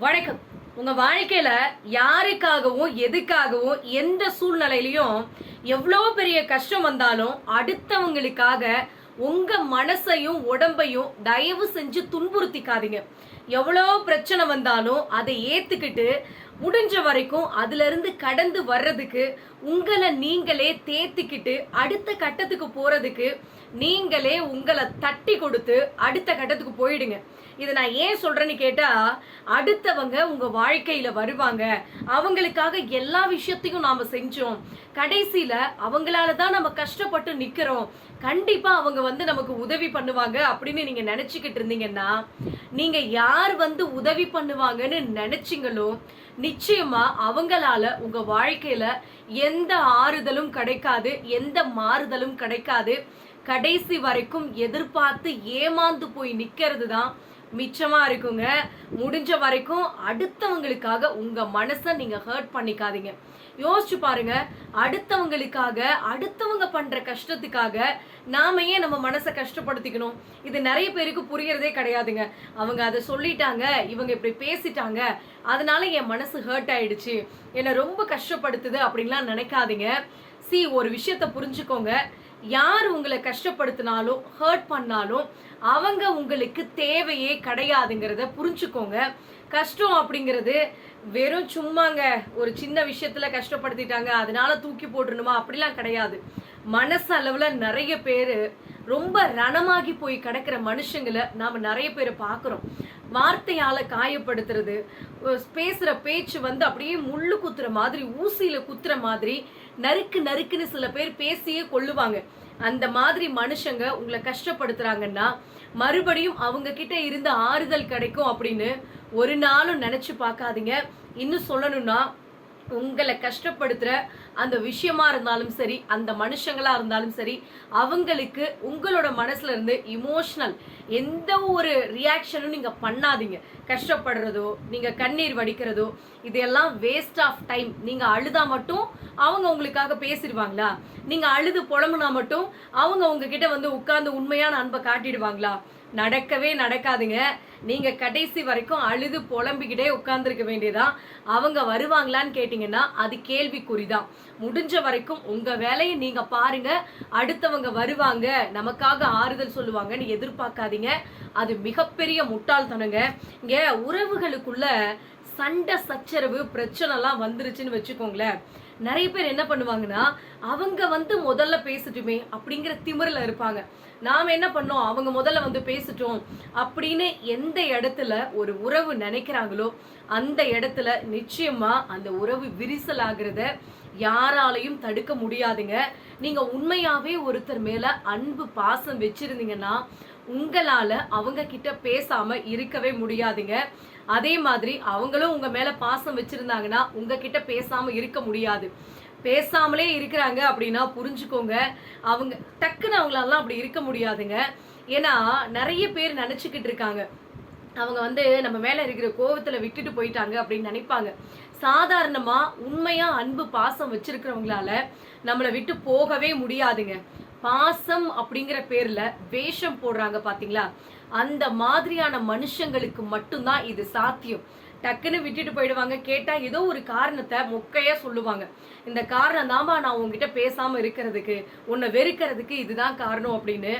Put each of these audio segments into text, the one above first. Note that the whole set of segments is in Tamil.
வணக்கம். உங்க வாழ்க்கையில யாருக்காகவும் எதுக்காகவும் எந்த சூழ்நிலையிலையும் எவ்வளோ பெரிய கஷ்டம் வந்தாலும் அடுத்தவங்களுக்காக உங்க மனசையும் உடம்பையும் தயவு செஞ்சு துன்புறுத்திக்காதீங்க. எவ்வளோ பிரச்சனை வந்தாலும் அதை ஏத்துக்கிட்டு முடிஞ்ச வரைக்கும் அதுலேருந்து கடந்து வர்றதுக்கு உங்களை நீங்களே தேத்திக்கிட்டு அடுத்த கட்டத்துக்கு போகிறதுக்கு நீங்களே உங்களை தட்டி கொடுத்து அடுத்த கட்டத்துக்கு போயிடுங்க. இதை நான் ஏன் சொல்கிறேன்னு கேட்டால் அடுத்தவங்க உங்கள் வாழ்க்கையில் வருவாங்க. அவங்களுக்காக எல்லா விஷயத்தையும் நாம் செஞ்சோம். கடைசியில் அவங்களால தான் நம்ம கஷ்டப்பட்டு நிற்கிறோம் கண்டிப்பாக அவங்க வந்து நமக்கு உதவி பண்ணுவாங்க அப்படின்னு நீங்கள் நினச்சிக்கிட்டு இருந்தீங்கன்னா நீங்கள் யார் வந்து உதவி பண்ணுவாங்கன்னு நினச்சிங்களோ நிச்சயமாக அவங்களால உங்கள் வாழ்க்கையில் எந்த ஆறுதலும் கிடைக்காது எந்த மாறுதலும் கிடைக்காது. கடைசி வரைக்கும் எதிர்பார்த்து ஏமாந்து போய் நிற்கிறது தான் மிச்சமாக இருக்குங்க. முடிஞ்ச வரைக்கும் அடுத்தவங்களுக்காக உங்கள் மனசை நீங்கள் ஹர்ட் பண்ணிக்காதீங்க. யோசிச்சு பாருங்க. அடுத்தவங்களுக்காக அடுத்தவங்க பண்ற கஷ்டத்துக்காக நாம ஏன் நம்ம மனசை கஷ்டப்படுத்திக்கணும்? இது நிறைய பேருக்கு புரியறதே கிடையாதுங்க. அவங்க அதை சொல்லிட்டாங்க இவங்க இப்படி பேசிட்டாங்க. அதனால என் மனசு ஹர்ட் ஆயிடுச்சு. என்னை ரொம்ப கஷ்டப்படுத்துது அப்படின்லாம் நினைக்காதீங்க. சி ஒரு விஷயத்த புரிஞ்சுக்கோங்க. யார் உங்களை கஷ்டப்படுத்தினாலும் ஹர்ட் பண்ணாலும் அவங்க உங்களுக்கு தேவையே கிடையாதுங்கிறத புரிஞ்சுக்கோங்க. கஷ்டம் அப்படிங்கிறது வெறும் சும்மாங்க ஒரு சின்ன விஷயத்துல கஷ்டப்படுத்திட்டாங்க அதனால தூக்கி போட்டுருணுமா அப்படிலாம் கிடையாது. மனசு அளவில் நிறைய பேர் ரொம்ப ரணமாகி போய் கிடக்கிற மனுஷங்களை நாம் நிறைய பேரை பார்க்குறோம். வார்த்தையால் காயப்படுத்துறது பேசுகிற பேச்சு வந்து அப்படியே முள்ளு குத்துற மாதிரி ஊசியில் குத்துற மாதிரி நறுக்கு நறுக்குன்னு சில பேர் பேசியே கொள்ளுவாங்க. அந்த மாதிரி மனுஷங்க உங்களை கஷ்டப்படுத்துறாங்கன்னா மறுபடியும் அவங்க கிட்ட இருந்து ஆறுதல் கிடைக்கும் அப்படின்னு ஒரு நாளும் நினைச்சு பார்க்காதீங்க. இன்னும் சொல்லணும்னா உங்களை கஷ்டப்படுத்துகிற அந்த விஷயமா இருந்தாலும் சரி அந்த மனுஷங்களாக இருந்தாலும் சரி அவங்களுக்கு உங்களோட மனசுல இருந்து இமோஷனல் எந்த ஒரு ரியாக்ஷனும் நீங்கள் பண்ணாதீங்க. கஷ்டப்படுறதோ நீங்கள் கண்ணீர் வடிக்கிறதோ இதெல்லாம் வேஸ்ட் ஆஃப் டைம் நீங்கள் அழுதா மட்டும் அவங்க உங்களுக்காக பேசிடுவாங்களா? நீங்கள் அழுது புலம்புனா மட்டும் அவங்க உங்ககிட்ட வந்து உட்கார்ந்து உண்மையான அன்பை காட்டிடுவாங்களா? நடக்கவே நடக்காதுங்க. நீங்கள் கடைசி வரைக்கும் அழுது புலம்பிக்கிட்டே உட்காந்துருக்க வேண்டியதான் அவங்க வருவாங்களான்னு கேட்டிங்கன்னா அது கேள்விக்குறிதான். முடிஞ்ச வரைக்கும் உங்கள் வேலையை நீங்கள் பாருங்கள் அடுத்தவங்க வருவாங்க. நமக்காக ஆறுதல் சொல்லுவாங்கன்னு எதிர்பார்க்காதீங்க. அது மிகப்பெரிய முட்டாள்தனங்க. இங்கே உறவுகளுக்குள்ள சண்டை சச்சரவு பிரச்சனைலாம் வந்துருச்சுன்னு வச்சுக்கோங்களேன். நிறைய பேர் என்ன பண்ணுவாங்கன்னா அவங்க வந்து முதல்ல பேசட்டுமே அப்படிங்கிற திமிரில் இருப்பாங்க. நாம் என்ன பண்ணோம்? அவங்க முதல்ல வந்து பேசிட்டோம் அப்படின்னு எந்த இடத்துல ஒரு உறவு நினைக்கிறாங்களோ அந்த இடத்துல நிச்சயமாக அந்த உறவு விரிசல் ஆகிறத யாராலையும் தடுக்க முடியாதுங்க. நீங்கள் உண்மையாகவே ஒருத்தர் மேலே அன்பு பாசம் வச்சிருந்தீங்கன்னா உங்களால அவங்க கிட்ட பேசாமல் இருக்கவே முடியாதுங்க. அதே மாதிரி அவங்களும் உங்கள் மேலே பாசம் வச்சிருந்தாங்கன்னா உங்ககிட்ட பேசாமல் இருக்க முடியாது. பேசாமலே இருக்கிறாங்க அப்படின்னா புரிஞ்சுக்கோங்க. அவங்க டக்குன்னு அவங்களாலாம் அப்படி இருக்க முடியாதுங்க. ஏன்னா நிறைய பேர் நினச்சிக்கிட்டு இருக்காங்க. அவங்க வந்து நம்ம மேல இருக்கிற கோவத்தில் விட்டுட்டு போயிட்டாங்க அப்படின்னு நினைப்பாங்க. சாதாரணமா உண்மையாக அன்பு பாசம் வச்சிருக்கிறவங்களால நம்மளை விட்டு போகவே முடியாதுங்க. பாசம் அப்படிங்கிற பேர்ல வேஷம் போடுறாங்க பாத்தீங்களா? அந்த மாதிரியான மனுஷங்களுக்கு மட்டும்தான் இது சாத்தியம். டக்குன்னு விட்டுட்டு போயிடுவாங்க. கேட்டா ஏதோ ஒரு காரணத்தை மொக்கையா சொல்லுவாங்க. இந்த காரணம் தாமா நான் உங்ககிட்ட பேசாம இருக்கிறதுக்கு உன்னை வெறுக்கிறதுக்கு இதுதான் காரணம் அப்படின்னு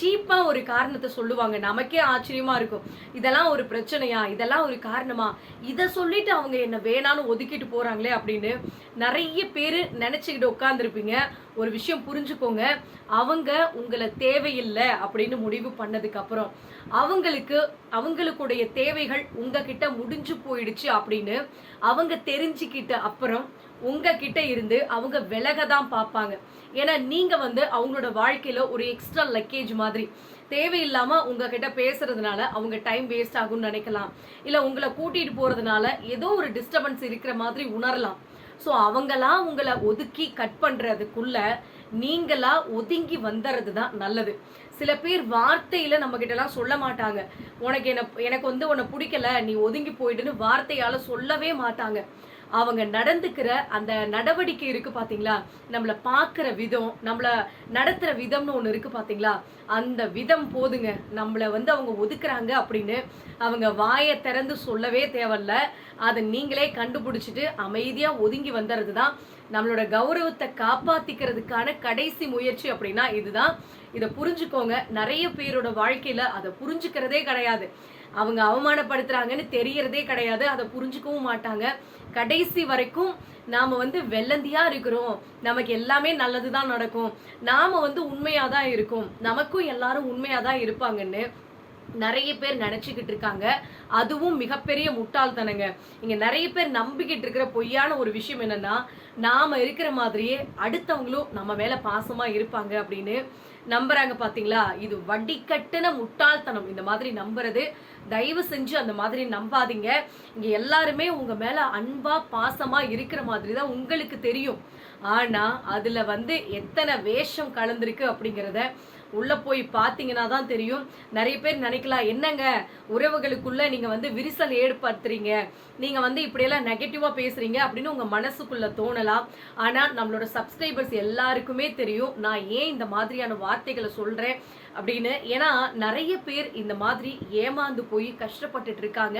சீப்பாக ஒரு காரணத்தை சொல்லுவாங்க. நமக்கே ஆச்சரியமாக இருக்கும். இதெல்லாம் ஒரு பிரச்சனையா? இதெல்லாம் ஒரு காரணமா? இதை சொல்லிட்டு அவங்க என்ன வேணாலும் ஒதுக்கிட்டு போகிறாங்களே அப்படின்னு நிறைய பேர் நினச்சிக்கிட்டு உட்காந்துருப்பீங்க ஒரு விஷயம் புரிஞ்சுக்கோங்க. அவங்க உங்களை தேவையில்லை அப்படின்னு முடிவு பண்ணதுக்கப்புறம் அவங்களுக்கு அவங்களுக்குடைய தேவைகள் உங்ககிட்ட முடிஞ்சு போயிடுச்சு அப்படின்னு அவங்க தெரிஞ்சுக்கிட்ட அப்புறம் உங்ககிட்ட இருந்து அவங்க விலக தான் பார்ப்பாங்க. ஏன்னா நீங்கள் வந்து அவங்களோட வாழ்க்கையில் ஒரு எக்ஸ்ட்ரா லக்கேஜ் மாதிரி. தேவையில்லாமல் உங்ககிட்ட பேசுறதுனால அவங்க டைம் வேஸ்ட் ஆகும்னு நினைக்கலாம். இல்லை உங்களை கூட்டிகிட்டு போகிறதுனால ஏதோ ஒரு டிஸ்டர்பன்ஸ் இருக்கிற மாதிரி உணரலாம். ஸோ அவங்களாம் உங்களை ஒதுக்கி கட் பண்ணுறதுக்குள்ள நீங்களா ஒதுங்கி வந்துறது தான் நல்லது. சில பேர் வார்த்தையில் நம்ம கிட்டலாம் சொல்ல மாட்டாங்க. உனக்கு என்ன எனக்கு வந்து உன்னை பிடிக்கல நீ ஒதுங்கி போயிடுன்னு வார்த்தையால் சொல்லவே மாட்டாங்க. அவங்க நடந்துக்கிற அந்த நடவடிக்கை இருக்கு பாத்தீங்களா? நம்மள பார்க்குற விதம் நம்மள நடத்துற விதம்னு ஒன்று இருக்கு பாத்தீங்களா? அந்த விதம் போதுங்க. நம்மள வந்து அவங்க ஒதுக்குறாங்க அப்படின்னு அவங்க வாயை திறந்து சொல்லவே தேவையில்ல. அதை நீங்களே கண்டுபிடிச்சிட்டு அமைதியா ஒதுங்கி வந்துறது தான் நம்மளோட கௌரவத்தை காப்பாத்திக்கிறதுக்கான கடைசி முயற்சி அப்படின்னா இதுதான். இதை புரிஞ்சுக்கோங்க. நிறைய பேரோட வாழ்க்கையில அதை புரிஞ்சுக்கிறதே கிடையாது. அவங்க அவமானப்படுத்துறாங்கன்னு தெரியறதே கிடையாது. அதை புரிஞ்சுக்கவும் மாட்டாங்க. கடைசி வரைக்கும் நாம வந்து வெள்ளந்தியா இருக்கிறோம். நமக்கு எல்லாமே நல்லதுதான் நடக்கும். நாம வந்து உண்மையாக தான் இருக்கும். நமக்கும் எல்லாரும் உண்மையாக தான் இருப்பாங்கன்னு நிறைய பேர் நினச்சிக்கிட்டு இருக்காங்க. அதுவும் மிகப்பெரிய முட்டாள்தனங்க. இங்கே நிறைய பேர் நம்பிக்கிட்டு இருக்கிற பொய்யான ஒரு விஷயம் என்னன்னா நாம் இருக்கிற மாதிரியே அடுத்தவங்களும் நம்ம மேலே பாசமாக இருப்பாங்க அப்படின்னு நம்புறாங்க பார்த்தீங்களா இது வட்டி முட்டாள்தனம். இந்த மாதிரி நம்புறது தயவு செஞ்சு அந்த மாதிரி நம்பாதீங்க. இங்கே எல்லாருமே உங்கள் மேலே அன்பாக பாசமாக இருக்கிற மாதிரி தான் உங்களுக்கு தெரியும். ஆனால் அதில் வந்து எத்தனை வேஷம் கலந்துருக்கு அப்படிங்கிறத உள்ளே போய் பார்த்தீங்கன்னா தான் தெரியும். நிறைய பேர் நினைக்கலாம் என்னங்க? உறவுகளுக்குள்ளே நீங்கள் வந்து விரிசல் ஏற்படுத்துறீங்க. நீங்கள் வந்து இப்படியெல்லாம் நெகட்டிவாக பேசுகிறீங்க அப்படின்னு உங்கள் மனசுக்குள்ளே தோணலாம். ஆனால் நம்மளோட சப்ஸ்கிரைபர்ஸ் எல்லாருக்குமே தெரியும் நான் ஏன் இந்த மாதிரியான வார்த்தைகளை சொல்கிறேன் அப்படின்னு. ஏன்னா நிறைய பேர் இந்த மாதிரி ஏமாந்து போய் கஷ்டப்பட்டுட்டு இருக்காங்க.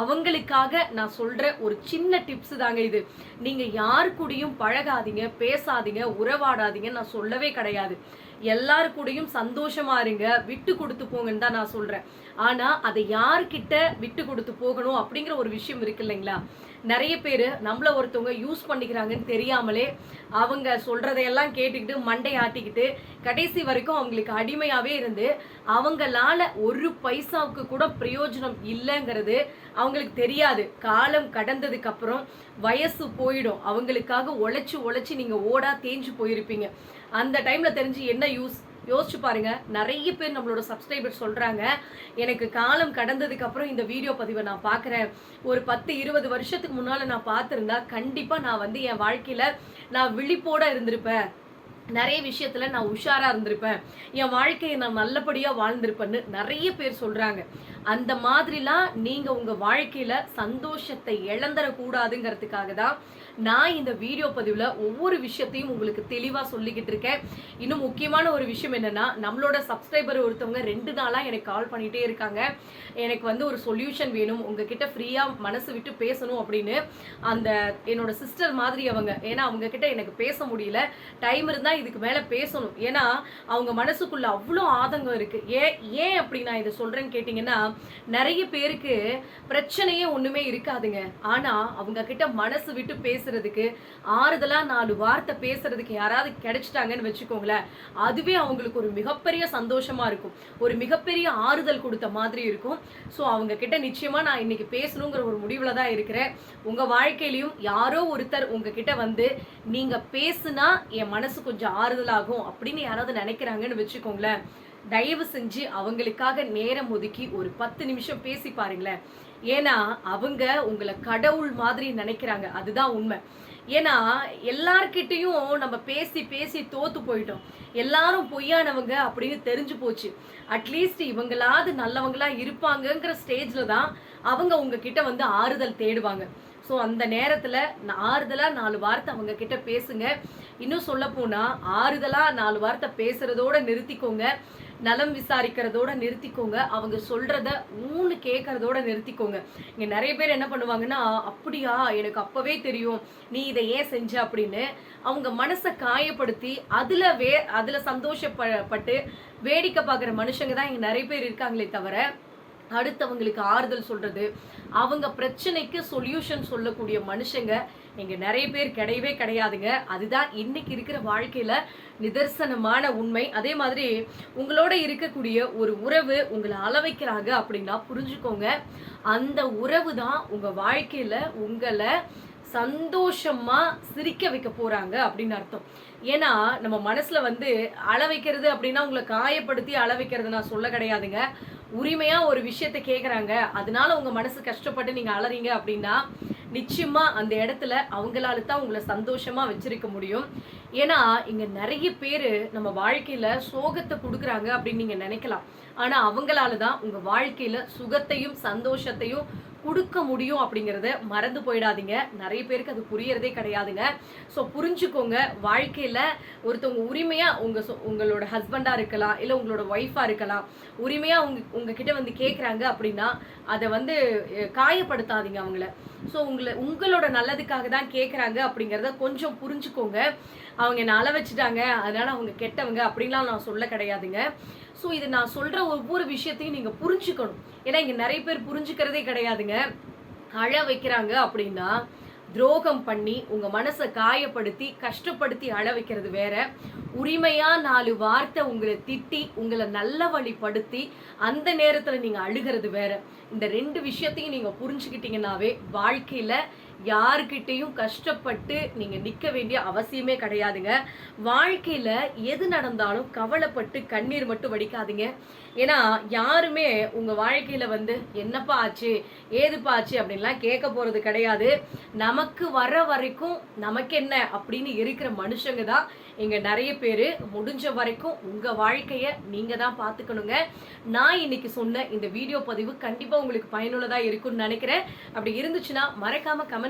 அவங்களுக்காக நான் சொல்கிற ஒரு சின்ன டிப்ஸ் தாங்க இது. நீங்கள் யாரு கூடயும் பழகாதீங்க பேசாதீங்க உறவாடாதீங்க நான் சொல்லவே கிடையாது. எல்லாரு கூடயும் சந்தோஷமா இருங்க விட்டு கொடுத்து போங்கன்னு தான் நான் சொல்றேன். ஆனா அதை யார்கிட்ட விட்டு கொடுத்து போகணும் அப்படிங்கிற ஒரு விஷயம் இருக்கு இல்லைங்களா? நிறைய பேர் நம்மள ஒருத்தவங்க யூஸ் பண்ணிக்கிறாங்கன்னு தெரியாமலே அவங்க சொல்கிறதையெல்லாம் கேட்டுக்கிட்டு மண்டை ஆட்டிக்கிட்டு கடைசி வரைக்கும் அவங்களுக்கு அடிமையாகவே இருந்து அவங்களால ஒரு பைசாவுக்கு கூட பிரயோஜனம் இல்லைங்கிறது அவங்களுக்கு தெரியாது. காலம் கடந்ததுக்கு அப்புறம் வயசு போயிடும். அவங்களுக்காக உழைச்சி உழைச்சி நீங்கள் ஓடா தேஞ்சு போயிருப்பீங்க. அந்த டைமில் தெரிஞ்சு என்ன யூஸ் யோசிச்சு பாருங்க. நிறைய பேர் நம்மளோட சப்ஸ்கிரைபர் சொல்றாங்க. எனக்கு காலம் கடந்ததுக்கு அப்புறம் இந்த வீடியோ பதிவை நான் பார்க்குறேன். ஒரு பத்து இருபது வருஷத்துக்கு முன்னால நான் பார்த்துருந்தா கண்டிப்பா நான் வந்து என் வாழ்க்கையில நான் விழிப்போட இருந்திருப்பேன். நிறைய விஷயத்துல நான் உஷாரா இருந்திருப்பேன். என் வாழ்க்கையை நான் நல்லபடியா வாழ்ந்திருப்பேன்னு நிறைய பேர் சொல்றாங்க. அந்த மாதிரிலாம் நீங்கள் உங்கள் வாழ்க்கையில் சந்தோஷத்தை இழந்துடக்கூடாதுங்கிறதுக்காக தான் நான் இந்த வீடியோ பதிவில் ஒவ்வொரு விஷயத்தையும் உங்களுக்கு தெளிவாக சொல்லிக்கிட்டு இருக்கேன். இன்னும் முக்கியமான ஒரு விஷயம் என்னன்னா நம்மளோட சப்ஸ்கிரைபர் ஒருத்தவங்க ரெண்டு நாளாக எனக்கு கால் பண்ணிகிட்டே இருக்காங்க. எனக்கு வந்து ஒரு சொல்யூஷன் வேணும். உங்ககிட்ட ஃப்ரீயாக மனசு விட்டு பேசணும் அப்படின்னு அந்த என்னோட சிஸ்டர் மாதிரி அவங்க. ஏன்னா அவங்கக்கிட்ட எனக்கு பேச முடியல. டைம் இருந்தால் இதுக்கு மேலே பேசணும். ஏன்னா அவங்க மனசுக்குள்ளே அவ்வளோ ஆதங்கம் இருக்குது ஏன் ஏன் அப்படி நான் இதை சொல்கிறேன்னு கேட்டிங்கன்னா நிறைய பேருக்கு பிரச்சனையே ஒன்றுமே இருக்காதுங்க. ஆனால் அவங்க கிட்ட மனசு விட்டு பேசுறதுக்கு ஆறுதலாக நாலு வார்த்தை பேசுறதுக்கு யாராவது கிடைச்சிட்டாங்கன்னு வச்சுக்கோங்களேன் அதுவே அவங்களுக்கு ஒரு மிகப்பெரிய சந்தோஷமாக இருக்கும். ஒரு மிகப்பெரிய ஆறுதல் கொடுத்த மாதிரி இருக்கும். ஸோ அவங்க கிட்ட நிச்சயமாக நான் இன்னைக்கு பேசணுங்கிற ஒரு முடிவில் தான் இருக்கிறேன். உங்கள் வாழ்க்கையிலையும் யாரோ ஒருத்தர் உங்ககிட்ட வந்து நீங்கள் பேசுனா என் மனசு கொஞ்சம் ஆறுதலாகும் அப்படின்னு யாராவது நினைக்கிறாங்கன்னு வச்சுக்கோங்களேன். தயவு செஞ்சு அவங்களுக்காக நேரம் ஒதுக்கி ஒரு பத்து நிமிஷம் பேசி பாருங்களேன். ஏன்னா அவங்க உங்களை கடவுள் மாதிரி நினைக்கிறாங்க. அதுதான் உண்மை. ஏன்னா எல்லார்கிட்டையும் நம்ம பேசி பேசி தோத்து போயிட்டோம். எல்லாரும் பொய்யானவங்க அப்படின்னு தெரிஞ்சு போச்சு. அட்லீஸ்ட் இவங்களாவது நல்லவங்களா இருப்பாங்கங்கிற ஸ்டேஜில் தான் அவங்க உங்ககிட்ட வந்து ஆறுதல் தேடுவாங்க. ஸோ அந்த நேரத்தில் ஆறுதலாக நாலு வார்த்தை அவங்க கிட்ட பேசுங்க. இன்னும் சொல்ல போனால் ஆறுதலாக நாலு வார்த்தை பேசுறதோட நிறுத்திக்கோங்க. நலம் விசாரிக்கிறதோட நிறுத்திக்கோங்க. அவங்க சொல்றத ஊன்னு கேட்கறதோட நிறுத்திக்கோங்க. இங்க நிறைய பேர் என்ன பண்ணுவாங்கன்னா அப்படியா எனக்கு அப்பவே தெரியும். நீ இதை ஏன் செஞ்ச? அப்படின்னு அவங்க மனசை காயப்படுத்தி அதுல வே அதுல சந்தோஷப்பட்டு வேடிக்கை பார்க்குற மனுஷங்க தான் இங்க நிறைய பேர் இருக்காங்களே தவிர அடுத்தவங்களுக்கு ஆறுதல் சொல்கிறது அவங்க பிரச்சனைக்கு சொல்யூஷன் சொல்லக்கூடிய மனுஷங்க இங்கே நிறைய பேர் கிடையவே கிடையாதுங்க. அதுதான் இன்னைக்கு இருக்கிற வாழ்க்கையில் நிதர்சனமான உண்மை. அதே மாதிரி உங்களோட இருக்கக்கூடிய ஒரு உறவு உங்களை அளவைக்கிறாங்க அப்படின்னா புரிஞ்சுக்கோங்க. அந்த உறவு தான் உங்கள் வாழ்க்கையில் உங்களை சந்தோஷமா சிரிக்க வைக்க போறாங்க அப்படின்னு அர்த்தம். ஏன்னா நம்ம மனசுல வந்து அள வைக்கிறது அப்படின்னா உங்களை காயப்படுத்தி அள வைக்கிறது நான் சொல்ல கிடையாதுங்க. உரிமையா ஒரு விஷயத்த கேக்குறாங்க. அதனால உங்க மனசு கஷ்டப்பட்டு நீங்க அலறீங்க அப்படின்னா நிச்சயமா அந்த இடத்துல அவங்களால தான் உங்களை சந்தோஷமா வச்சிருக்க முடியும். ஏன்னா இங்க நிறைய பேரு நம்ம வாழ்க்கையில சோகத்தை கொடுக்குறாங்க அப்படின்னு நீங்க நினைக்கலாம். ஆனா அவங்களால தான் உங்க வாழ்க்கையில சுகத்தையும் சந்தோஷத்தையும் கொடுக்க முடியும் அப்படிங்கிறத மறந்து போயிடாதீங்க. நிறைய பேருக்கு அது புரியறதே கிடையாதுங்க. ஸோ புரிஞ்சுக்கோங்க. வாழ்க்கையில் ஒருத்தவங்க உரிமையாக உங்கள் சொ- உங்களோட ஹஸ்பண்டாக இருக்கலாம் இல்லை உங்களோட ஒய்ஃபாக இருக்கலாம் உரிமையாக உங்க உங்ககிட்ட வந்து கேட்குறாங்க அப்படின்னா அதை வந்து காயப்படுத்தாதீங்க அவங்கள. ஸோ உங்களை உங்களோட நல்லதுக்காக தான் கேட்குறாங்க அப்படிங்கிறத கொஞ்சம் புரிஞ்சுக்கோங்க. அவங்க என்னை அள வச்சுட்டாங்க அதனால் அவங்க கெட்டவங்க அப்படின்லாம் நான் சொல்ல கிடையாதுங்க. ஸோ இது நான் சொல்கிற ஒவ்வொரு விஷயத்தையும் நீங்கள் புரிஞ்சுக்கணும். ஏன்னா இங்கே நிறைய பேர் புரிஞ்சுக்கிறதே கிடையாதுங்க. அழ வைக்கிறாங்க அப்படின்னா துரோகம் பண்ணி உங்கள் மனசை காயப்படுத்தி கஷ்டப்படுத்தி அழ வைக்கிறது வேற. உரிமையாக நாலு வார்த்தை உங்களை திட்டி உங்களை நல்ல வழிப்படுத்தி அந்த நேரத்தில் நீங்கள் அழுகிறது வேற. இந்த ரெண்டு விஷயத்தையும் நீங்கள் புரிஞ்சுக்கிட்டீங்கன்னாவே வாழ்க்கையில் யாருக்கிட்டையும் கஷ்டப்பட்டு நீங்கள் நிற்க வேண்டிய அவசியமே கிடையாதுங்க. வாழ்க்கையில் எது நடந்தாலும் கவலைப்பட்டு கண்ணீர் மட்டும் வடிக்காதீங்க. ஏன்னா யாருமே உங்கள் வாழ்க்கையில் வந்து என்னப்பா ஆச்சு? ஏதுப்பா ஆச்சு? அப்படின்லாம் கேட்க போகிறது கிடையாது. நமக்கு வர வரைக்கும் நமக்கு என்ன அப்படின்னு இருக்கிற மனுஷங்க தான் இங்கே நிறைய பேர். முடிஞ்ச வரைக்கும் உங்கள் வாழ்க்கையை நீங்கள் தான் பார்த்துக்கணுங்க. நான் இன்னைக்கு சொன்ன இந்த வீடியோ பதிவு கண்டிப்பாக உங்களுக்கு பயனுள்ளதாக இருக்கும்னு நினைக்கிறேன். அப்படி இருந்துச்சுன்னா மறக்காம கமெண்ட்